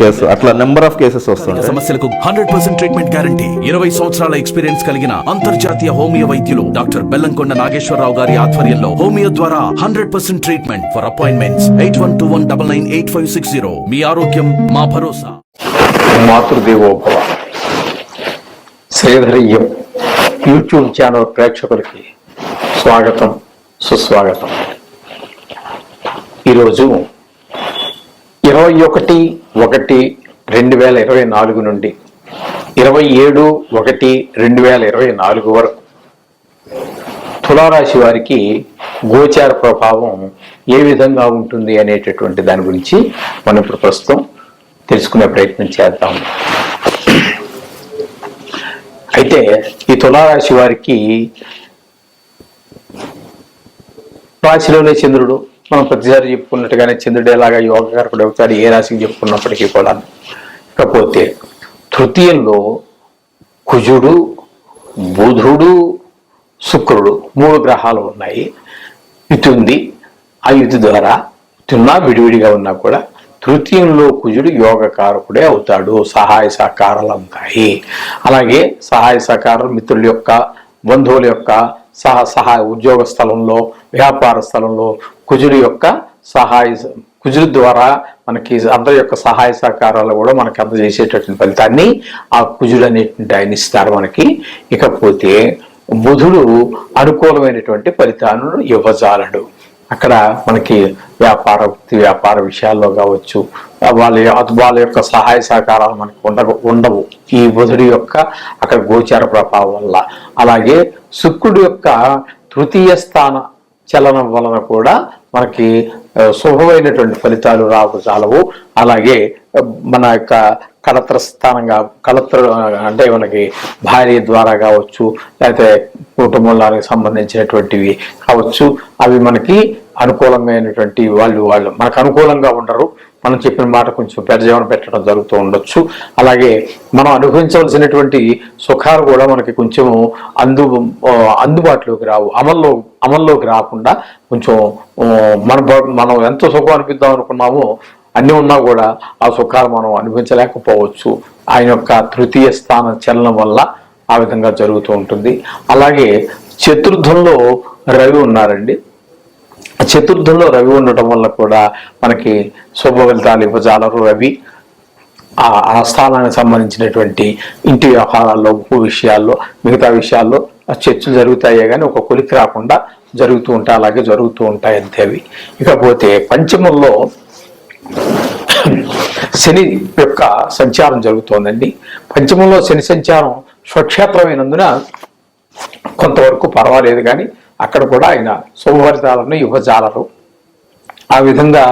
Case అట్లా number of cases వస్తుంటాయి సమస్యలకు హండ్రెడ్ పర్సెంట్ ట్రీట్మెంట్ గ్యారంటీ ఇరవై సంవత్సరాల ఎక్స్పీరియన్స్ కలిగిన అంతర్జాతీయ హోమియో వైద్యులు డాక్టర్ బెల్లంకొండ నాగేశ్వరరావు గారి ఆధ్వర్యంలో హోమియో ద్వారా hundred percent treatment for appointments eight one two one double nine eight five six zero మీ ఆరోగ్యం మా భరోసా. మాతృదేవోభవ. శ్రీధరియం యూట్యూబ్ ఛానల్ ప్రేక్షకులకి స్వాగతం సుస్వాగతం. ఈరోజు ఇరవై ఒకటి ఒకటి రెండు వేల ఇరవై నాలుగు నుండి ఇరవై ఏడు ఒకటి రెండు వేల ఇరవై నాలుగు వరకు. తులారాశి వారికి గోచార ప్రభావం ఏ విధంగా ఉంటుంది అనేటటువంటి దాని గురించి మనం ఇప్పుడు ప్రస్తుతం తెలుసుకునే ప్రయత్నం చేద్దాం. అయితే ఈ తులారాశి వారికి రాశిలోనే చంద్రుడు మనం ప్రతిసారి చెప్పుకున్నట్టుగానే చంద్రుడు ఎలాగా యోగకారకుడు అవుతాడు ఏ రాశికి చెప్పుకున్నప్పటికీ కూడా ఇకపోతే తృతీయంలో కుజుడు బుధుడు శుక్రుడు మూడు గ్రహాలు ఉన్నాయి. ఇటు ఉంది ఆ యుతి ద్వారా తిన్నా విడివిడిగా ఉన్నా కూడా తృతీయంలో కుజుడు యోగకారకుడే అవుతాడు. సహాయ సహకారాలు ఉంటాయి. అలాగే సహాయ సహకారాలు మిత్రుల యొక్క బంధువుల యొక్క సహ సహాయ ఉద్యోగ స్థలంలో వ్యాపార స్థలంలో కుజుడు యొక్క సహాయ కుజుడు ద్వారా మనకి అందరి యొక్క సహాయ సహకారాలు కూడా మనకి అందజేసేటటువంటి ఫలితాన్ని ఆ కుజుడు అనేటువంటి ఆయన ఇస్తారు మనకి. ఇకపోతే బుధుడు అనుకూలమైనటువంటి ఫలితాలను ఇవ్వజాలడు. అక్కడ మనకి వ్యాపార వృత్తి వ్యాపార విషయాల్లో కావచ్చు వాళ్ళ వాళ్ళ యొక్క సహాయ సహకారాలు మనకు ఉండవు ఉండవు. ఈ బుధుడి యొక్క అక్కడ గోచార ప్రభావం వల్ల. అలాగే శుక్రుడి యొక్క తృతీయ స్థాన చలనం వలన కూడా మనకి శుభమైనటువంటి ఫలితాలు రావు చాలవు అలాగే మన యొక్క కలత్ర స్థానంగా కలత్ర అంటే మనకి భార్య ద్వారా కావచ్చు లేకపోతే కుటుంబానికి సంబంధించినటువంటివి కావచ్చు అవి మనకి అనుకూలమైనటువంటి వాళ్ళు వాళ్ళు మనకు అనుకూలంగా ఉండరు. మనం చెప్పిన మాట కొంచెం పెద్దజీవన పెట్టడం జరుగుతూ ఉండొచ్చు. అలాగే మనం అనుభవించవలసినటువంటి సుఖాలు కూడా మనకి కొంచెం అందు అందుబాటులోకి రావు. అమల్లో అమల్లోకి రాకుండా కొంచెం మన మనం ఎంత సుఖం అనిపిద్దాం అనుకున్నామో అన్నీ ఉన్నా కూడా ఆ సుఖాలు మనం అనుభవించలేకపోవచ్చు. ఆయన యొక్క తృతీయ స్థాన చలనం వల్ల ఆ విధంగా జరుగుతూ ఉంటుంది. అలాగే చతుర్థంలో రవి ఉన్నారండి. చతుర్థంలో రవి ఉండటం వల్ల కూడా మనకి శుభ ఫలితాలు ఇవ్వజాలరు రవి. ఆ స్థానానికి సంబంధించినటువంటి ఇంటి వ్యవహారాల్లో భూ విషయాల్లో మిగతా విషయాల్లో చర్చలు జరుగుతాయే కానీ ఒక కొలికి రాకుండా జరుగుతూ ఉంటాయి. అలాగే జరుగుతూ ఉంటాయి అంతే అవి. ఇకపోతే పంచమంలో శని యొక్క సంచారం జరుగుతోందండి. పంచమంలో శని సంచారం స్వక్షేత్రమైనందున కొంతవరకు పర్వాలేదు కానీ అక్కడ కూడా ఆయన శుభఫలితాలను ఇవ్వజాలరు ఆ విధంగా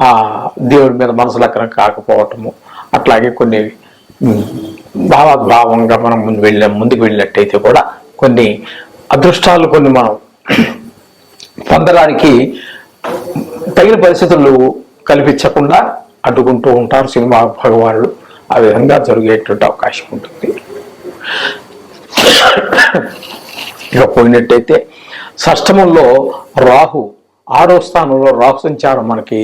ఆ దేవుడి మీద మనసు లగ్నం కాకపోవటము అట్లాగే కొన్ని భావాద్భావంగా మనం ముందు వెళ్ళిన ముందుకు వెళ్ళినట్టయితే కూడా కొన్ని అదృష్టాలు కొన్ని మనం పొందడానికి తగిన పరిస్థితులు కల్పించకుండా అడ్డుకుంటూ ఉంటారు సినిమా భగవానులు ఆ విధంగా జరిగేటువంటి అవకాశం ఉంటుంది. ఇక పోయినట్టయితే షష్టమంలో రాహు ఆరో స్థానంలో రాహు సంచారం మనకి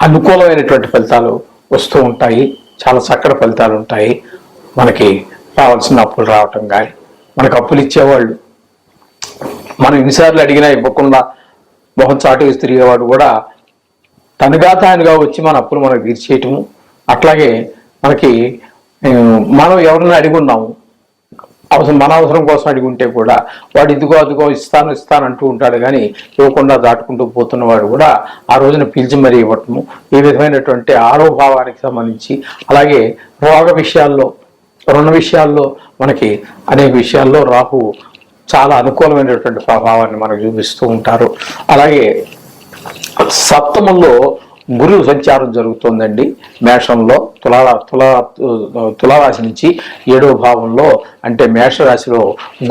అనుకూలమైనటువంటి ఫలితాలు వస్తూ ఉంటాయి. చాలా చక్కటి ఫలితాలు ఉంటాయి. మనకి రావాల్సిన అప్పులు రావటం కానీ మనకు అప్పులు ఇచ్చేవాళ్ళు. మనం ఎన్నిసార్లు అడిగినా ఇవ్వకుండా మొహం చాటు తిరిగేవాడు కూడా తనగా తానుగా వచ్చి మన అప్పులు మనకు తీర్చేయటము. అట్లాగే మనకి మనం ఎవరిని అడిగి ఉన్నాము? అవసరం మన అవసరం కోసం అడిగి ఉంటే కూడా వాడు ఇదిగో అదిగో ఇస్తాను ఇస్తాను అంటూ ఉంటాడు కానీ ఇవ్వకుండా దాటుకుంటూ పోతున్నవాడు కూడా ఆ రోజున పిలిచి మరీ ఇవ్వటము. ఈ విధమైనటువంటి ఆరోభావానికి సంబంధించి అలాగే రోగ విషయాల్లో రుణ విషయాల్లో మనకి అనేక విషయాల్లో రాహు చాలా అనుకూలమైనటువంటి ప్రభావాన్ని మనకు చూపిస్తూ ఉంటారు. అలాగే సప్తమంలో గురువు సంచారం జరుగుతోందండి. మేషంలో తులా తులా తులారాశి నుంచి ఏడవ భావంలో అంటే మేషరాశిలో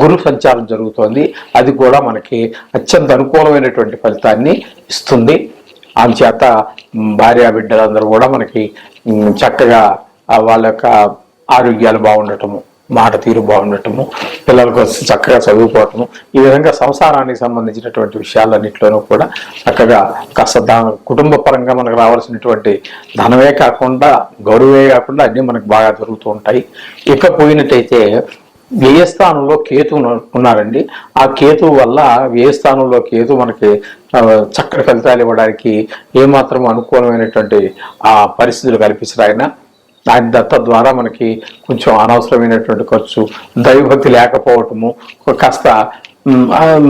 గురు సంచారం జరుగుతోంది. అది కూడా మనకి అత్యంత అనుకూలమైనటువంటి ఫలితాన్ని ఇస్తుంది. అందుచేత మ్, భార్యా బిడ్డలందరూ కూడా మనకి చక్కగా వాళ్ళ యొక్క ఆరోగ్యాలు బాగుండటము. మాట తీరు బాగుండటము పిల్లలకు చక్కగా చదువుకోవటము ఈ విధంగా సంసారానికి సంబంధించినటువంటి విషయాలన్నింటిలోనూ కూడా చక్కగా కాస్త దా కుటుంబ పరంగా మనకు రావాల్సినటువంటి ధనమే కాకుండా గౌరవే కాకుండా అన్నీ మనకు బాగా జరుగుతూ ఉంటాయి. ఇక పోయినట్టయితే వ్యయస్థానంలో కేతు ఉన్నారండి ఆ కేతు వల్ల వ్యయస్థానంలో కేతు మనకి చక్కటి ఫలితాలు ఇవ్వడానికి ఏమాత్రం అనుకూలమైనటువంటి ఆ పరిస్థితులు కల్పించారు ఆయన దాని దత్త ద్వారా మనకి కొంచెం అనవసరమైనటువంటి ఖర్చు దైవభక్తి లేకపోవటము కాస్త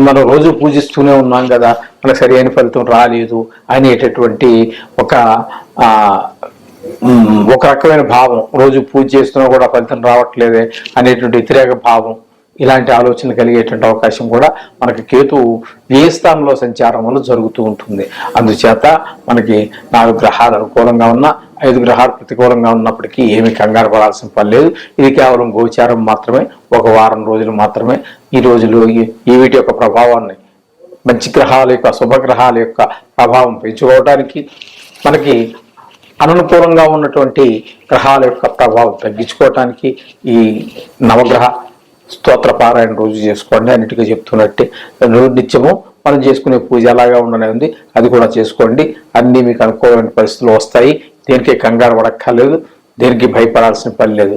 మనం రోజు పూజిస్తూనే ఉన్నాం కదా మనకు సరి అయిన ఫలితం రాలేదు అనేటటువంటి ఒక ఒక రకమైన భావం. రోజు పూజ చేస్తున్నా కూడా ఫలితం రావట్లేదే అనేటువంటి వ్యతిరేక భావం. ఇలాంటి ఆలోచన కలిగేటువంటి అవకాశం కూడా మనకి కేతు ఏ స్థానంలో సంచారం వల్ల జరుగుతూ ఉంటుంది. అందుచేత మనకి నాలుగు గ్రహాలు అనుకూలంగా ఉన్నా ఐదు గ్రహాలు ప్రతికూలంగా ఉన్నప్పటికీ ఏమి కంగారు పడాల్సిన పని లేదు. ఇది కేవలం గోచారం మాత్రమే ఒక వారం రోజులు మాత్రమే. ఈ రోజులు ఈ- ఈ వీటి యొక్క ప్రభావాన్ని మంచి గ్రహాల యొక్క శుభగ్రహాల యొక్క ప్రభావం పెంచుకోవడానికి మనకి అననుకూలంగా ఉన్నటువంటి గ్రహాల యొక్క ప్రభావం తగ్గించుకోవటానికి ఈ నవగ్రహ స్తోత్ర పారాయణ రోజు చేసుకోండి. అన్నిటికీ చెప్తున్నట్టే రోజు నిత్యము మనం చేసుకునే పూజ అలాగా ఉండనే ఉంది. అది కూడా చేసుకోండి. అన్నీ మీకు అనుకూలమైన పరిస్థితులు వస్తాయి. దేనికి కంగారు పడక్కర్లేదు. దేనికి భయపడాల్సిన పని లేదు.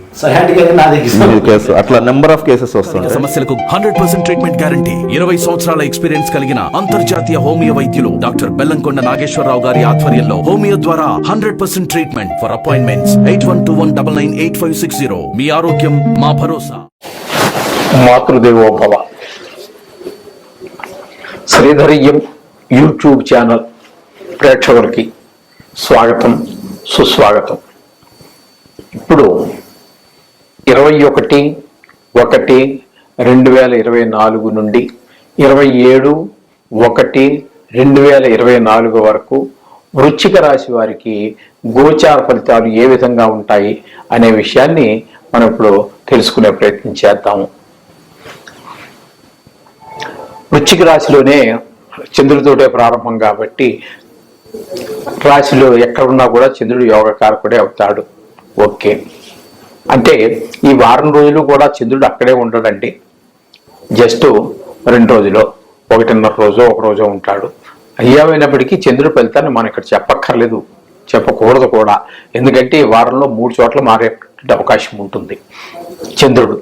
కేసు అట్లా నెంబర్ ఆఫ్ కేసెస్ వస్తుంటాయి సమస్యలకు హండ్రెడ్ పర్సెంట్ ట్రీట్మెంట్ గ్యారంటీ ఇరవై సంవత్సరాల ఎక్స్పీరియన్స్ కలిగిన అంతర్జాతీయ హోమియో వైద్యులు డాక్టర్ బెల్లంకొండ నాగేశ్వరరావు గారి ఆధ్వర్యంలో హోమియో ద్వారా hundred percent treatment for appointments eight one two one double nine eight five six zero మీ ఆరోగ్యం మా భరోసా. మాతృదేవో భవ. శ్రీధరియం యూట్యూబ్ ఛానల్ ప్రేక్షకులకి స్వాగతం సుస్వాగతం. ఇప్పుడు ఇరవై ఒకటి ఒకటి రెండు వేల ఇరవై నాలుగు నుండి ఇరవై ఏడు ఒకటి రెండు వేల ఇరవై నాలుగు వరకు వృశ్చిక రాశి వారికి గోచార ఫలితాలు ఏ విధంగా ఉంటాయి అనే విషయాన్ని మనం ఇప్పుడు తెలుసుకునే ప్రయత్నం చేద్దాము వృశ్చిక రాశిలోనే చంద్రుడితోటే ప్రారంభం కాబట్టి రాశిలో ఎక్కడున్నా కూడా చంద్రుడు యోగకారకుడే అవుతాడు. ఓకే. అంటే ఈ వారం రోజులు కూడా చంద్రుడు అక్కడే ఉంటాడండి జస్ట్ రెండు రోజులు ఒకటిన్నర రోజు ఒక రోజు ఉంటాడు. అయ్యామైనప్పటికీ చంద్రుడి ఫలితాన్ని మనం ఇక్కడ చెప్పక్కర్లేదు చెప్పకూడదు కూడా. ఎందుకంటే ఈ వారంలో మూడు చోట్ల మారే అవకాశం ఉంటుంది చంద్రుడు.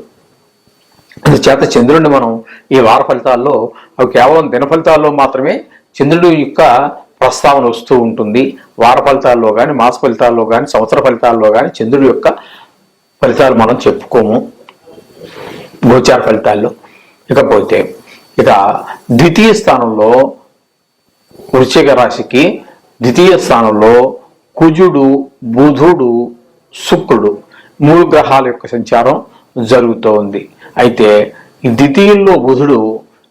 చేత చంద్రుడిని మనం ఈ వార ఫలితాల్లో అవి కేవలం దిన ఫలితాల్లో మాత్రమే చంద్రుడు యొక్క ప్రస్తావన వస్తూ ఉంటుంది. వార ఫలితాల్లో కానీ మాస ఫలితాల్లో కానీ సంవత్సర ఫలితాల్లో కానీ చంద్రుడి యొక్క ఫలితాలు మనం చెప్పుకోము. గోచార ఫలితాల్లో. ఇకపోతే ఇక ద్వితీయ స్థానంలో వృశ్చిక రాశికి ద్వితీయ స్థానంలో కుజుడు బుధుడు శుక్రుడు మూడు గ్రహాల యొక్క సంచారం జరుగుతూ ఉంది అయితే ఈ ద్వితీయంలో బుధుడు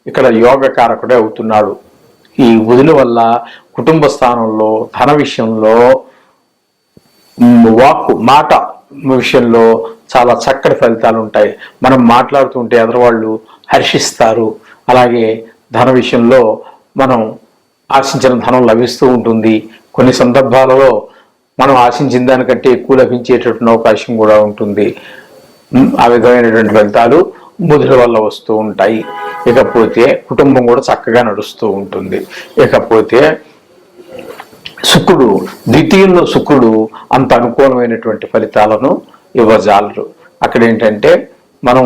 ఇక్కడ యోగకారకుడే అవుతున్నాడు. ఈ బుధుల వల్ల కుటుంబ స్థానంలో ధన విషయంలో వాక్కు మాట విషయంలో చాలా చక్కటి ఫలితాలు ఉంటాయి. మనం మాట్లాడుతుంటే ఎదరవాళ్ళు హర్షిస్తారు. అలాగే ధన విషయంలో మనం ఆశించిన ధనం లభిస్తూ ఉంటుంది. కొన్ని సందర్భాలలో మనం ఆశించిన దానికంటే ఎక్కువ లభించేటటువంటి అవకాశం కూడా ఉంటుంది. ఆ విధమైనటువంటి ఫలితాలు బుధుల వల్ల వస్తూ ఉంటాయి. ఇకపోతే కుటుంబం కూడా చక్కగా నడుస్తూ ఉంటుంది. ఇకపోతే శుక్రుడు ద్వితీయంలో శుక్రుడు అంత అనుకూలమైనటువంటి ఫలితాలను ఇవ్వజాలరు. అక్కడ ఏంటంటే మనం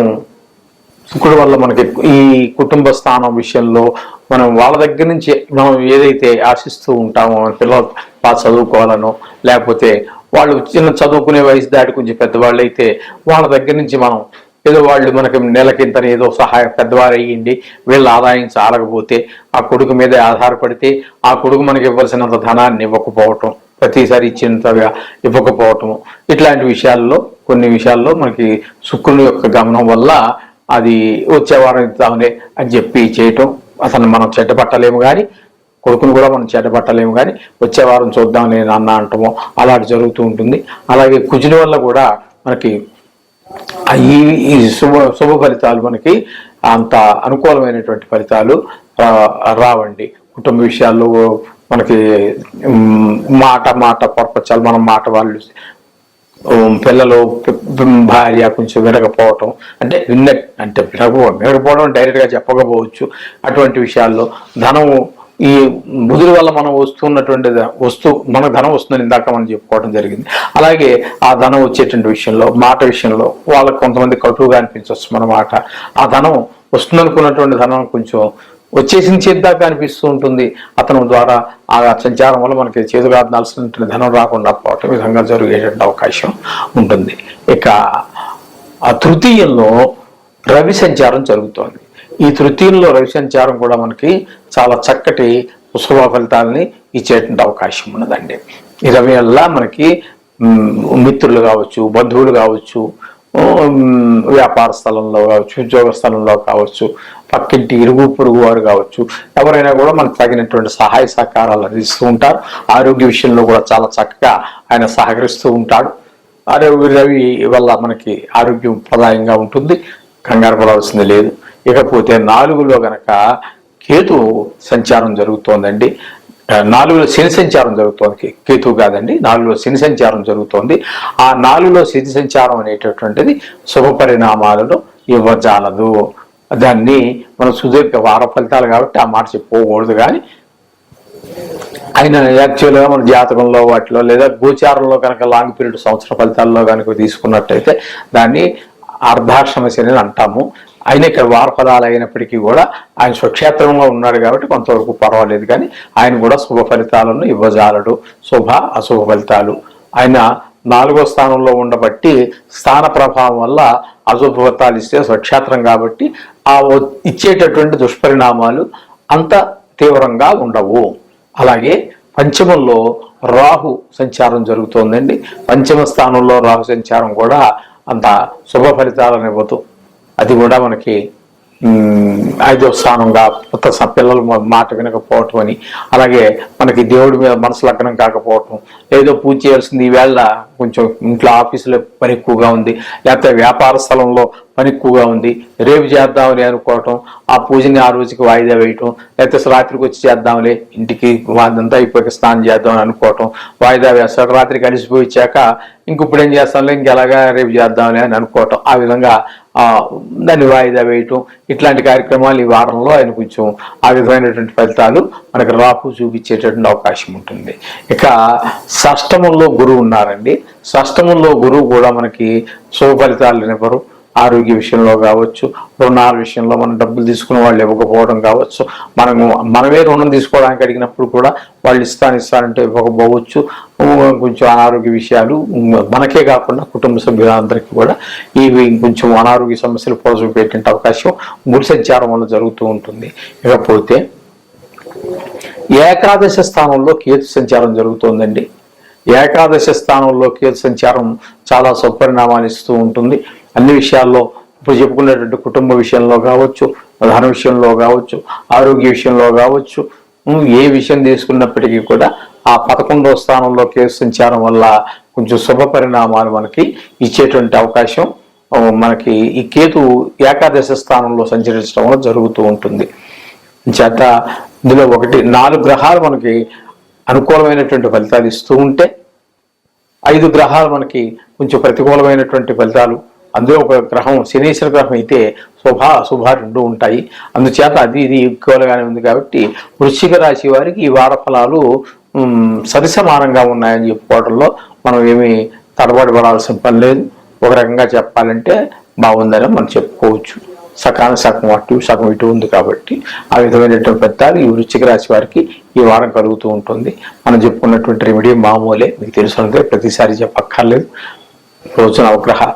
శుక్రుడు వల్ల మనకి ఈ కుటుంబ స్థానం విషయంలో మనం వాళ్ళ దగ్గర నుంచి మనం ఏదైతే ఆశిస్తూ ఉంటామో మన పిల్లలు బాగా చదువుకోవాలనో లేకపోతే వాళ్ళు చిన్న చదువుకునే వయసు దాటి కొంచెం పెద్దవాళ్ళు అయితే వాళ్ళ దగ్గర నుంచి మనం ఏదో వాళ్ళు మనకి నెలకింత ఏదో సహాయ పెద్దవారు అయ్యింది వీళ్ళ ఆదాయం చాలకపోతే ఆ కొడుకు మీద ఆధారపడితే ఆ కొడుకు మనకి ఇవ్వాల్సినంత ధనాన్ని ఇవ్వకపోవటం ప్రతిసారి ఇచ్చినంతగా ఇవ్వకపోవటము. ఇట్లాంటి విషయాల్లో కొన్ని విషయాల్లో మనకి శుక్రుని యొక్క గమనం వల్ల అది వచ్చే వారం ఇద్దాంలే అని చెప్పి చేయటం. అతను మనం చెడ్డపట్టలేము కానీ కొడుకును కూడా మనం చెడ్డపట్టలేము కానీ వచ్చే వారం చూద్దాంలే నాన్న అంటమో. అలాంటి జరుగుతూ ఉంటుంది. అలాగే కుజుని వల్ల కూడా మనకి ఈ ఈ శుభ శుభ ఫలితాలు మనకి అంత అనుకూలమైనటువంటి ఫలితాలు రావండి. కుటుంబ విషయాల్లో మనకి మాట మాట పొరపచ్చాలు మనం మాట వాళ్ళు పిల్లలు భార్య కొంచెం వినకపోవటం అంటే విన్న అంటే వినకపోవడం వినకపోవడం డైరెక్ట్గా చెప్పకపోవచ్చు అటువంటి విషయాల్లో ధనము ఈ బుధుల వల్ల మనం వస్తున్నటువంటి ద- వస్తు మన ధనం వస్తుందని ఇందాక మనం చెప్పుకోవడం జరిగింది. అలాగే ఆ ధనం వచ్చేటువంటి విషయంలో మాట విషయంలో వాళ్ళకి కొంతమంది కటువుగా అనిపించవచ్చు మన మాట. ఆ ధనం వస్తుందనుకున్నటువంటి ధనం కొంచెం వచ్చేసింది చేద్దాకా అనిపిస్తూ ఉంటుంది. అతను ద్వారా ఆ సంచారం వల్ల మనకి చేతుగా అందాల్సినటువంటి ధనం రాకుండా పోవటం విధంగా జరిగేటువంటి అవకాశం ఉంటుంది. ఇక ఆ తృతీయంలో రవి సంచారం జరుగుతోంది. ఈ తృతీయంలో రవిశంచారం కూడా మనకి చాలా చక్కటి శుభ ఫలితాలని ఇచ్చేటువంటి అవకాశం ఉన్నదండి. ఈ రవి వల్ల మనకి మిత్రులు కావచ్చు బంధువులు కావచ్చు వ్యాపార స్థలంలో కావచ్చు ఉద్యోగ స్థలంలో కావచ్చు పక్కింటి ఇరుగు పొరుగు వారు కావచ్చు ఎవరైనా కూడా మనకు తగినటువంటి సహాయ సహకారాలు అందిస్తూ ఉంటారు. ఆరోగ్య విషయంలో కూడా చాలా చక్కగా ఆయన సహకరిస్తూ ఉంటాడు. ఆరోగ్య రవి వల్ల మనకి ఆరోగ్యం ప్రదాయంగా ఉంటుంది. కంగారు పడవలసింది లేదు. ఇకపోతే నాలుగులో గనక కేతు సంచారం జరుగుతోందండి. నాలుగులో శని సంచారం జరుగుతోంది. కేతు కాదండి. నాలుగులో శని సంచారం జరుగుతోంది. ఆ నాలుగులో శని సంచారం అనేటటువంటిది శుభ పరిణామాలను ఇవ్వజాలదు. దాన్ని మనం సుదీర్ఘ వార ఫలితాలు కాబట్టి ఆ మాట చెప్పుకోకూడదు కానీ ఆయన యాక్చువల్గా మన జాతకంలో వాటిలో లేదా గోచారంలో కనుక లాంగ్ పీరియడ్ సంవత్సర ఫలితాల్లో కనుక తీసుకున్నట్టయితే దాన్ని అర్ధాశ్రమ శని అంటాము. ఆయన ఇక్కడ వారపదాలు అయినప్పటికీ కూడా ఆయన స్వక్షేత్రంలో ఉన్నాడు కాబట్టి కొంతవరకు పర్వాలేదు కానీ ఆయన కూడా శుభ ఫలితాలను ఇవ్వజాలడు. శుభ అశుభ ఫలితాలు. ఆయన నాలుగో స్థానంలో ఉండబట్టి స్థాన ప్రభావం వల్ల అశుభ ఫలితాలు ఇస్తే స్వక్షేత్రం కాబట్టి ఆ ఇచ్చేటటువంటి దుష్పరిణామాలు అంత తీవ్రంగా ఉండవు. అలాగే పంచమంలో రాహు సంచారం జరుగుతోందండి. పంచమ స్థానంలో రాహు సంచారం కూడా అంత శుభ ఫలితాలను ఇవ్వదు. అది కూడా మనకి ఐదో స్థానంగా కొత్త పిల్లలు మాట వినకపోవటం అని. అలాగే మనకి దేవుడి మీద మనసు లగ్నం కాకపోవటం. ఏదో పూజ చేయాల్సింది ఈవేళ కొంచెం ఇంట్లో ఆఫీసులో పని ఎక్కువగా ఉంది లేకపోతే వ్యాపార స్థలంలో పని ఎక్కువగా ఉంది రేపు చేద్దామని అనుకోవటం ఆ పూజని ఆ రోజుకి వాయిదా వేయటం లేకపోతే అసలు రాత్రికి వచ్చి చేద్దాంలే ఇంటికి అదంతా అయిపోయి స్నానం చేద్దామని అనుకోవటం వాయిదా వేస్తాడు రాత్రికి అలిసిపోయి ఇచ్చాక ఇంక ఏం చేస్తాంలే ఇంకెలాగా రేపు చేద్దాంలే అని అనుకోవటం. ఆ విధంగా దాన్ని వాయిదా వేయటం ఇట్లాంటి కార్యక్రమాలు ఈ వారంలో ఆయన కొంచెం ఆ విధమైనటువంటి ఫలితాలు మనకు రాపు చూపించేటటువంటి అవకాశం ఉంటుంది. ఇక షష్టమంలో గురువు ఉన్నారండి. షష్టమంలో గురువు కూడా మనకి శుభ ఫలితాలు ఇవ్వరు. ఆరోగ్య విషయంలో కావచ్చు రుణాల విషయంలో మనం డబ్బులు తీసుకున్న వాళ్ళు ఇవ్వకపోవడం కావచ్చు మనము మనమే రుణం తీసుకోవడానికి అడిగినప్పుడు కూడా వాళ్ళు ఇస్తాను ఇస్తానంటే ఇవ్వకపోవచ్చు. కొంచెం అనారోగ్య విషయాలు మనకే కాకుండా కుటుంబ సభ్యులందరికీ కూడా ఇవి కొంచెం అనారోగ్య సమస్యలు పోజుపెట్టే అవకాశం గుడి సంచారం వల్ల జరుగుతూ ఉంటుంది. ఇకపోతే ఏకాదశ స్థానంలో కేతు సంచారం జరుగుతోందండి. ఏకాదశ స్థానంలో కేతు సంచారం చాలా సత్పరిణామాలు ఇస్తూ ఉంటుంది. అన్ని విషయాల్లో ఇప్పుడు చెప్పుకునేటువంటి కుటుంబ విషయంలో కావచ్చు ధన విషయంలో కావచ్చు ఆరోగ్య విషయంలో కావచ్చు ఏ విషయం తీసుకున్నప్పటికీ కూడా ఆ పదకొండవ స్థానంలో కేసు సంచారం వల్ల కొంచెం శుభ పరిణామాలు మనకి ఇచ్చేటువంటి అవకాశం మనకి ఈ కేతు ఏకాదశ స్థానంలో సంచరించడం వల్ల జరుగుతూ ఉంటుంది. చేత ఇందులో ఒకటి నాలుగు గ్రహాలు మనకి అనుకూలమైనటువంటి ఫలితాలు ఇస్తూ ఉంటే ఐదు గ్రహాలు మనకి కొంచెం ప్రతికూలమైనటువంటి ఫలితాలు. అందులో ఒక గ్రహం శనీశ్వర గ్రహం అయితే శుభ అశుభ రెండు ఉంటాయి. అందుచేత అది ఇది ఎక్కువగానే ఉంది కాబట్టి వృశ్చిక రాశి వారికి ఈ వార ఫలాలు సరిసమానంగా ఉన్నాయని చెప్పుకోవడంలో మనం ఏమీ తడబడి పడాల్సిన పని లేదు. ఒక రకంగా చెప్పాలంటే బాగుందని మనం చెప్పుకోవచ్చు. సకాలం సగం అటు సగం ఇటు ఉంది కాబట్టి ఆ విధమైనటువంటి ఫలితాలు ఈ వృశ్చిక రాశి వారికి ఈ వారం కలుగుతూ ఉంటుంది. మనం చెప్పుకున్నటువంటి రెమెడీ మామూలే. మీకు తెలుసుకుంటే ప్రతిసారి చెప్పక్కర్లేదు. రోజున అవగ్రహ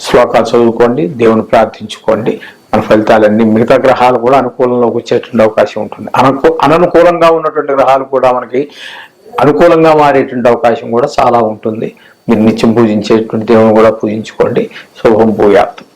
శ్లోకాలు చదువుకోండి దేవుని ప్రార్థించుకోండి. మన ఫలితాలన్నీ మిగతా గ్రహాలు కూడా అనుకూలంలోకి వచ్చేటువంటి అవకాశం ఉంటుంది. అనకు అననుకూలంగా ఉన్నటువంటి గ్రహాలు కూడా మనకి అనుకూలంగా మారేటువంటి అవకాశం కూడా చాలా ఉంటుంది. మీరు నిత్యం పూజించేటువంటి దేవుని కూడా పూజించుకోండి. శుభం భూయాత్.